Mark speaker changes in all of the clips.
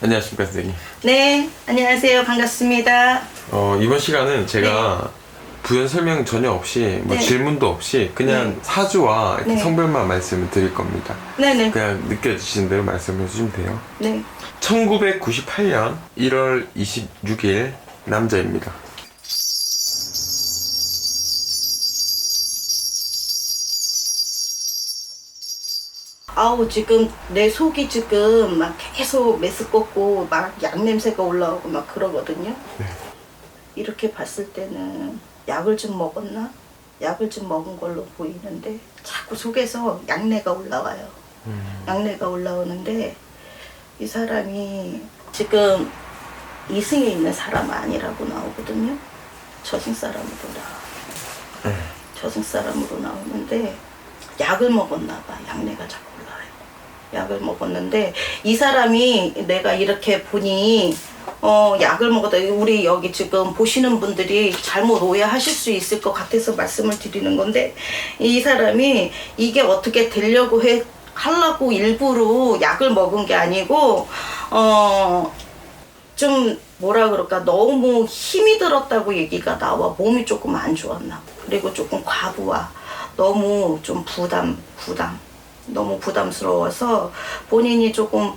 Speaker 1: 안녕하십니까 선생님.
Speaker 2: 네, 안녕하세요. 반갑습니다.
Speaker 1: 어, 이번 시간은 제가 부연 설명 전혀 없이 뭐
Speaker 2: 네.
Speaker 1: 질문도 없이 그냥
Speaker 2: 네.
Speaker 1: 사주와 이렇게
Speaker 2: 네.
Speaker 1: 성별만 말씀을 드릴 겁니다.
Speaker 2: 네네.
Speaker 1: 그냥 느껴지신 대로 말씀해 주시면 돼요.
Speaker 2: 네.
Speaker 1: 1998년 1월 26일 남자입니다.
Speaker 2: 아우, 지금 내 속이 지금 막 계속 메스껍고 막 약 냄새가 올라오고 막 그러거든요.
Speaker 1: 네.
Speaker 2: 이렇게 봤을 때는 약을 좀 먹었나? 약을 좀 먹은 걸로 보이는데 자꾸 속에서 약내가 올라와요.
Speaker 1: 음,
Speaker 2: 약내가 올라오는데 이 사람이 지금 이승에 있는 사람 아니라고 나오거든요. 저승 사람으로 나와.
Speaker 1: 네.
Speaker 2: 저승 사람으로 나오는데 약을 먹었나 봐. 약내가 자꾸 올라와요. 약을 먹었는데 이 사람이 내가 이렇게 보니 어 약을 먹었다. 우리 여기 지금 보시는 분들이 잘못 오해하실 수 있을 것 같아서 말씀을 드리는 건데 이 사람이 이게 어떻게 되려고 해 하려고 일부러 약을 먹은 게 아니고 어 좀 뭐라 그럴까 너무 힘이 들었다고 얘기가 나와 몸이 조금 안 좋았나 그리고 조금 과부하 너무 좀 부담 부담 너무 부담스러워서 본인이 조금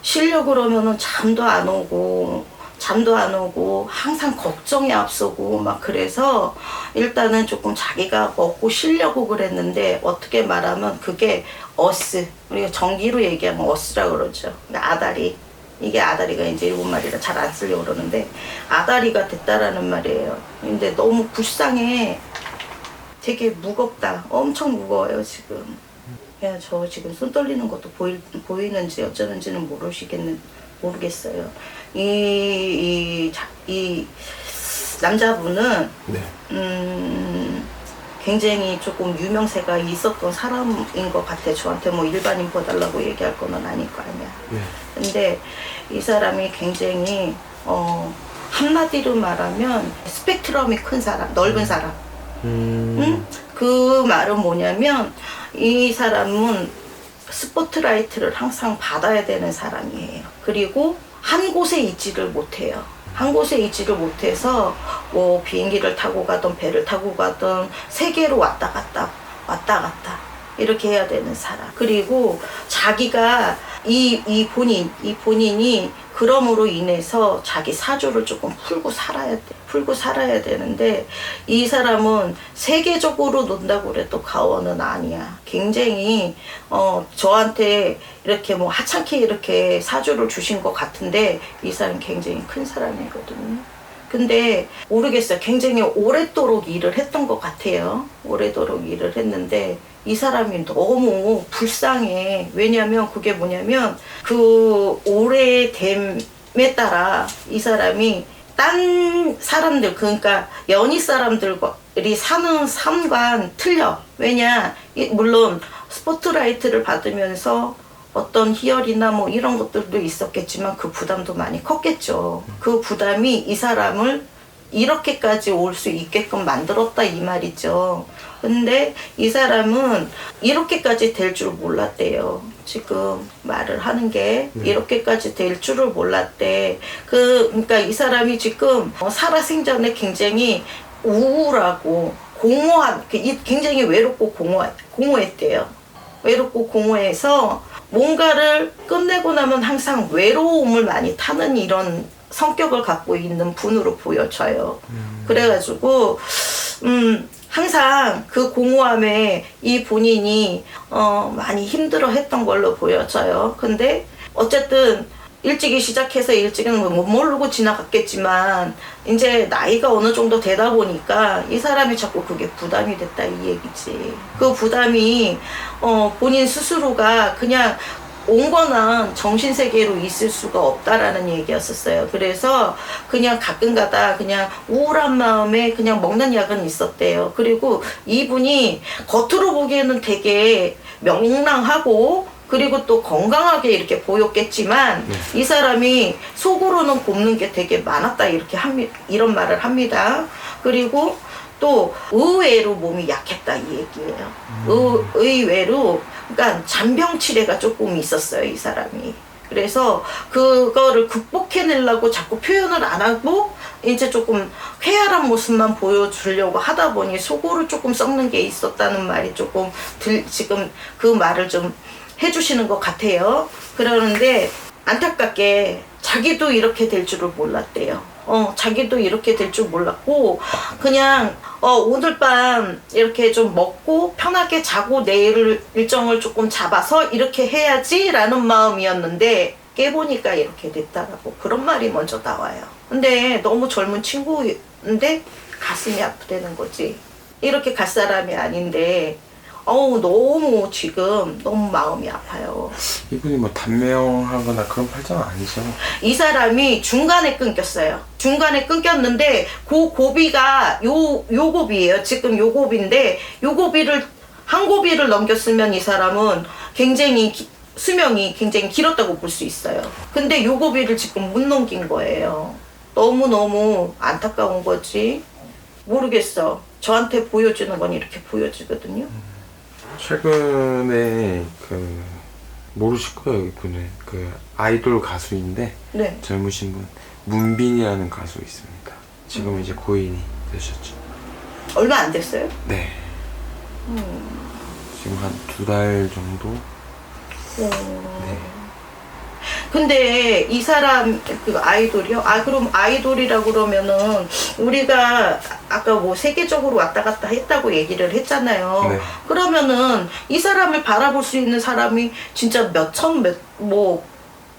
Speaker 2: 쉬려고 그러면은 잠도 안 오고 잠도 안 오고 항상 걱정이 앞서고 막 그래서 일단은 조금 자기가 먹고 쉬려고 그랬는데 어떻게 말하면 그게 어스 우리가 전기로 얘기하면 어스라 그러죠. 아다리 이게 아다리가 이제 일본 말이라 잘 안 쓰려고 그러는데 아다리가 됐다라는 말이에요. 근데 너무 불쌍해 되게 무겁다 엄청 무거워요 지금 야, 저 지금 손 떨리는 것도 보이, 보이는지 어쩌는지는 모르시겠는 모르겠어요. 이, 이, 자- 이 남자분은
Speaker 1: 네.
Speaker 2: 음, 굉장히 조금 유명세가 있었던 사람인 것 같아. 저한테 뭐 일반인 봐달라고 얘기할 거는 아닐 거 아니야.
Speaker 1: 네.
Speaker 2: 근데 이 사람이 굉장히 어, 한마디로 말하면 스펙트럼이 큰 사람, 넓은 사람.
Speaker 1: 음,
Speaker 2: 응? 그 말은 뭐냐면 이 사람은 스포트라이트를 항상 받아야 되는 사람이에요. 그리고 한 곳에 있지를 못해요. 한 곳에 있지를 못해서 뭐 비행기를 타고 가든 배를 타고 가든 세계로 왔다 갔다 왔다 갔다 이렇게 해야 되는 사람. 그리고 자기가 이, 이 본인, 이 본인이 그럼으로 인해서 자기 사주를 조금 풀고 살아야 돼. 풀고 살아야 되는데 이 사람은 세계적으로 논다고 그래도 가원은 아니야. 굉장히 어 저한테 이렇게 뭐 하찮게 이렇게 사주를 주신 것 같은데 이 사람 굉장히 큰 사람이거든요. 근데 모르겠어요. 굉장히 오랫도록 일을 했던 것 같아요. 오래도록 일을 했는데 이 사람이 너무 불쌍해. 왜냐면 그게 뭐냐면 그 오래됨에 따라 이 사람이 딴 사람들 그러니까 연희 사람들이 사는 삶과 틀려. 왜냐 이- 물론 스포트라이트를 받으면서 어떤 희열이나 뭐 이런 것들도 있었겠지만 그 부담도 많이 컸겠죠. 그 부담이 이 사람을 이렇게까지 올 수 있게끔 만들었다 이 말이죠. 근데 이 사람은 이렇게까지 될 줄 몰랐대요. 지금 말을 하는 게 이렇게까지 될 줄을 몰랐대. 그 그러니까 이 사람이 지금 어, 살아 생전에 굉장히 우울하고 공허한 굉장히 외롭고 공허 공허했대요. 외롭고 공허해서 뭔가를 끝내고 나면 항상 외로움을 많이 타는 이런 성격을 갖고 있는 분으로 보여져요. 그래가지고 음 항상 그 공허함에 이 본인이 어 많이 힘들어 했던 걸로 보여져요. 근데 어쨌든 일찍이 시작해서 일찍은 모르고 지나갔겠지만 이제 나이가 어느 정도 되다 보니까 이 사람이 자꾸 그게 부담이 됐다 이 얘기지. 그 부담이 어 본인 스스로가 그냥 온 거는 정신세계로 있을 수가 없다라는 얘기였었어요. 그래서 그냥 가끔 가다 그냥 우울한 마음에 그냥 먹는 약은 있었대요. 그리고 이분이 겉으로 보기에는 되게 명랑하고 그리고 또 건강하게 이렇게 보였겠지만 이 사람이 속으로는 곱는 게 되게 많았다 이렇게 합니 이런 말을 합니다. 그리고 또 의외로 몸이 약했다 이 얘기예요. 의, 의외로 그러니까 잔병 치레가 조금 있었어요 이 사람이. 그래서 그거를 극복해내려고 자꾸 표현을 안 하고 이제 조금 쾌활한 모습만 보여주려고 하다 보니 속으로 조금 썩는 게 있었다는 말이 조금 들, 지금 그 말을 좀 해주시는 것 같아요. 그러는데 안타깝게 자기도 이렇게 될 줄을 몰랐대요. 어, 자기도 이렇게 될 줄 몰랐고, 그냥, 어, 오늘 밤 이렇게 좀 먹고 편하게 자고 내일 일정을 조금 잡아서 이렇게 해야지라는 마음이었는데, 깨보니까 이렇게 됐다라고 그런 말이 먼저 나와요. 근데 너무 젊은 친구인데 가슴이 아프다는 거지. 이렇게 갈 사람이 아닌데, 어우, 너무 지금 너무 마음이 아파요.
Speaker 1: 이분이 뭐 단명하거나 그런 팔자는 아니죠.
Speaker 2: 이 사람이 중간에 끊겼어요. 중간에 끊겼는데 그 고비가 요, 요 고비예요. 지금 요 고비인데 요 고비를 한 고비를 넘겼으면 이 사람은 굉장히 기- 수명이 굉장히 길었다고 볼 수 있어요. 근데 요 고비를 지금 못 넘긴 거예요. 너무너무 안타까운 거지. 모르겠어. 저한테 보여주는 건 이렇게 보여지거든요.
Speaker 1: 최근에 그 모르실 거예요 이분은 그 아이돌 가수인데
Speaker 2: 네.
Speaker 1: 젊으신 분 문빈이라는 가수 있습니다. 지금 이제 고인이 되셨죠.
Speaker 2: 얼마 안 됐어요?
Speaker 1: 네.
Speaker 2: 음.
Speaker 1: 지금 한 두 달 정도. 네.
Speaker 2: 근데 이 사람 그 아이돌이요? 아 그럼 아이돌이라고 그러면은 우리가 아까 뭐 세계적으로 왔다 갔다 했다고 얘기를 했잖아요.
Speaker 1: 네.
Speaker 2: 그러면은 이 사람을 바라볼 수 있는 사람이 진짜 몇천 몇뭐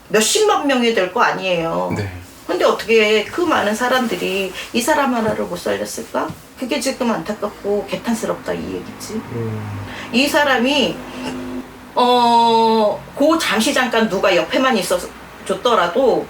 Speaker 2: 몇십만 명이 될 거 아니에요.
Speaker 1: 네.
Speaker 2: 근데 어떻게 그 많은 사람들이 이 사람 하나를 못 살렸을까? 그게 지금 안타깝고 개탄스럽다 이 얘기지.
Speaker 1: 음,
Speaker 2: 이 사람이 어, 그 잠시 잠깐 누가 옆에만 있어 줬더라도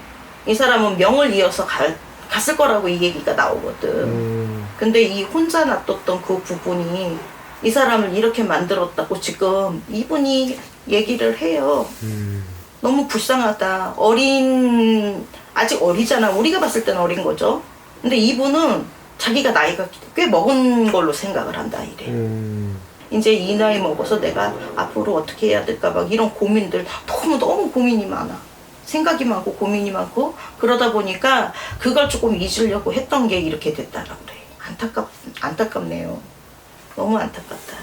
Speaker 2: 이 사람은 명을 이어서 갈, 갔을 거라고 이 얘기가 나오거든.
Speaker 1: 음,
Speaker 2: 근데 이 혼자 놔뒀던 그 부분이 이 사람을 이렇게 만들었다고 지금 이분이 얘기를 해요.
Speaker 1: 음,
Speaker 2: 너무 불쌍하다. 어린, 아직 어리잖아. 우리가 봤을 때는 어린 거죠. 근데 이분은 자기가 나이가 꽤 먹은 걸로 생각을 한다, 이래.
Speaker 1: 음,
Speaker 2: 이제 이 나이 먹어서 내가 앞으로 어떻게 해야 될까 막 이런 고민들 너무 너무 고민이 많아. 생각이 많고 고민이 많고 그러다 보니까 그걸 조금 잊으려고 했던 게 이렇게 됐다라 그래. 안타깝 안타깝네요. 너무 안타깝다.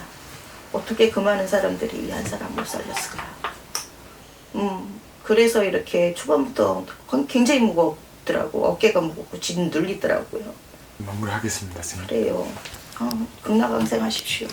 Speaker 2: 어떻게 그 많은 사람들이 이 한 사람 못 살렸을까? 음 그래서 이렇게 초반부터 굉장히 무겁더라고 어깨가 무겁고 진 눌리더라고요.
Speaker 1: 마무리하겠습니다, 선생님.
Speaker 2: 그래요. 어, 극락왕생하십시오.